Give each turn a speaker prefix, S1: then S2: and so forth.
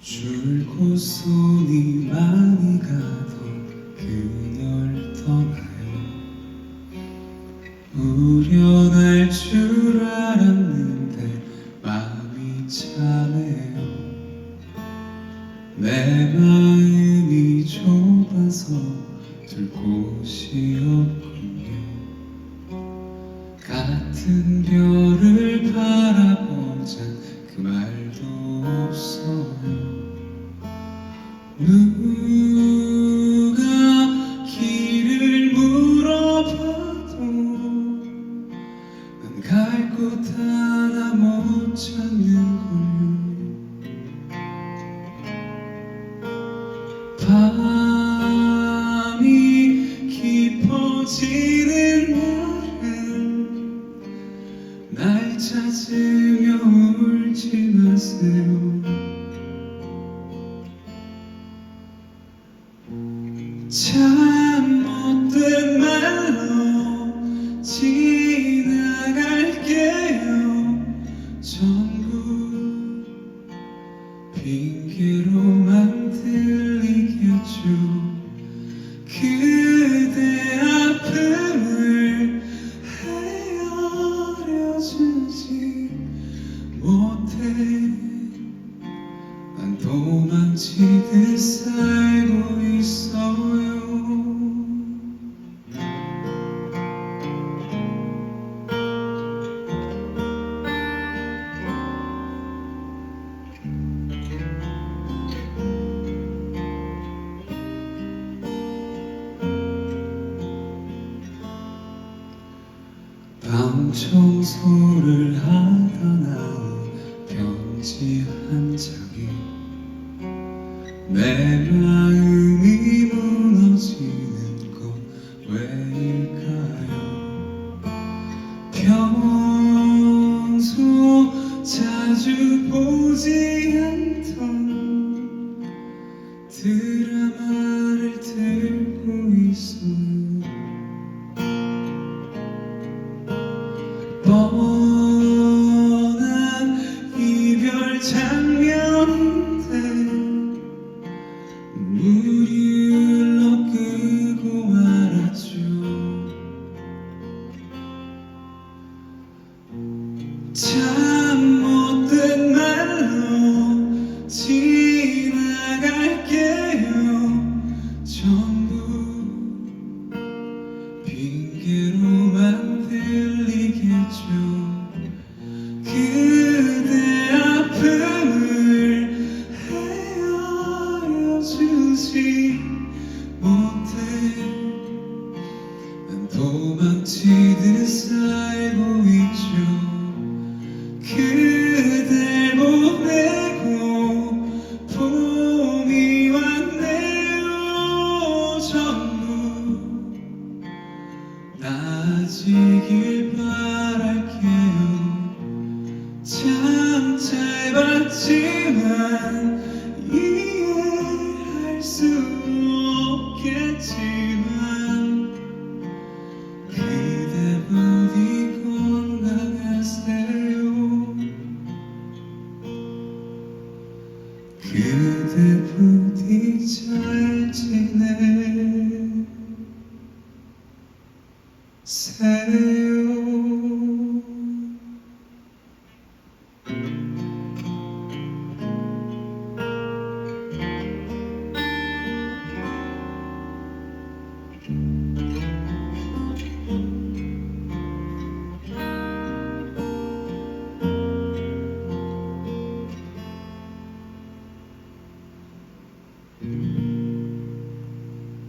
S1: 줄곧 손이 많이 가던 그녀를 떠나요. 우려날 줄 알았는데 마음이 차네요. 내 마음이 좁아서 둘 곳이 없군요. 같은 별을 지는 날은 날 찾으며 울지 마세요. 참 못된 말로 지 방 청소를 하다 나온 편지 한 장에 내 마음이 무너지는 건 왜일까요? 평소 자주 보지 않던 드라마를 들고 있어 핑계로만 들리겠죠 그대 아픔을 헤아려 주지 못해 짧았지만 이해할 수 없겠지만 그대 부디 건강하세요. 부디 잘